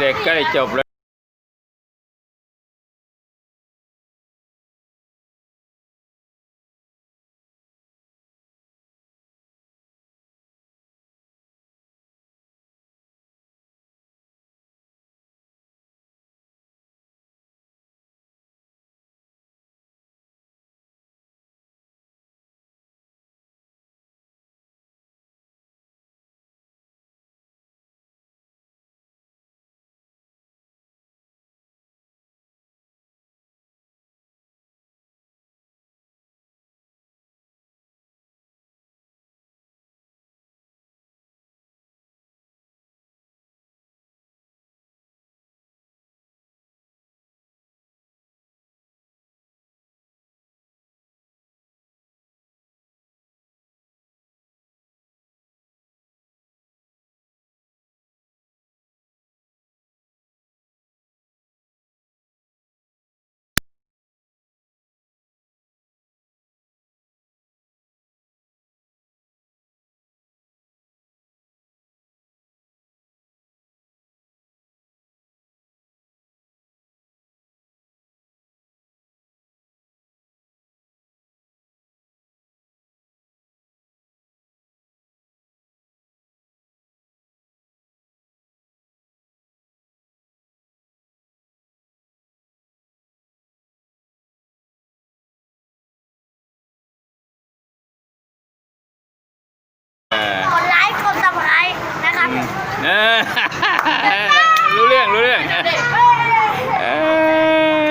เด็กๆก็ได้จบแล้ว รู้เรื่องรู้เรื่องเออ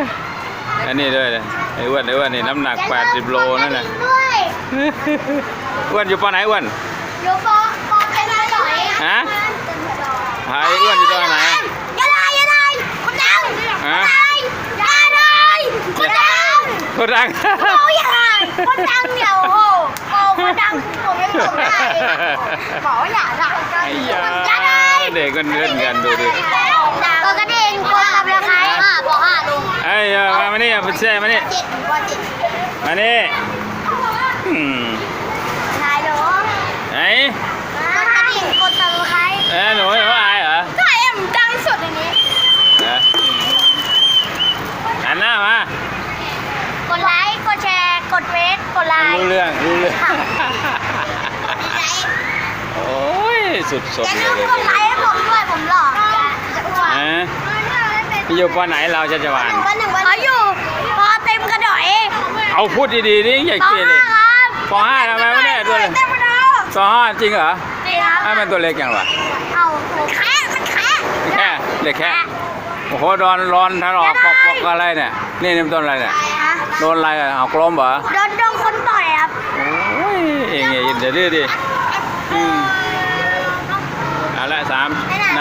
อันนี้ด้วยเลยไอ้อ้วนไอ้อ้วนนี่น้ำหนัก 80 โลนั่นน่ะด้วยอ้วนอยู่ปอไหนอ้วนโยปอปอเป็นอะไรหน่อยฮะหายอ้วนอยู่ตอนไหนอย่าได้อย่าได้คนดังฮะอย่าได้คนดังคนดังโอ้ยอย่าได้คนดังเดี๋ยวโอ้โอ้คนดังผมยังตกได้บอกว่าอย่าได้ไอ้ยาอย่าได้ เด็กก็เล่นกันดูดิตัวกระดิ่งกดซับสไครต์ห้าพอห้าลุงไอ้ยามามานี่มาเซ่มานี่เจ็ดพอเจ็ดมานี่อืมนายหนูไหนกดกระดิ่งกดซับสไครต์เอ้ยหนูเขาอายเหรอใช่เอ็มดังสุดในนี้เออหันหน้ามากดไลค์กดแชร์กดเฟซกดไลค์รู้เรื่องรู้เรื่องค่ะไลค์โอ้ยสุดสดอย่าเลลืยมกดไลค์ให้ ผมด้วยผมหล่อจะอ้วนฮะพี่อยู่ปอไหนเราจะจะวานวันหนึ่งวันเขาอยู่พอเต็มกระดอยเอาพูดดีๆนี่อย่าต่อเกลียดเลยห้าครับปห้าทำไมวะเนี่ยตัวเล็กเต็มกระดอยซอห้าจริงเหรอนี่ครับให้มันตัวเล็กอย่างวะเอามันแค่มันแค่แค่เล็กแค่โอ้โหร้อนร้อนทะเลาะปอกปอกอะไรเนี่ยนี่นี่มันต้นอะไรเนี่ยฮะโดนอะไรอะเอากลมเหรอโดนโดนคนต่อยครับโอ้ยเองไงเดี๋ยวดื้อดิอืม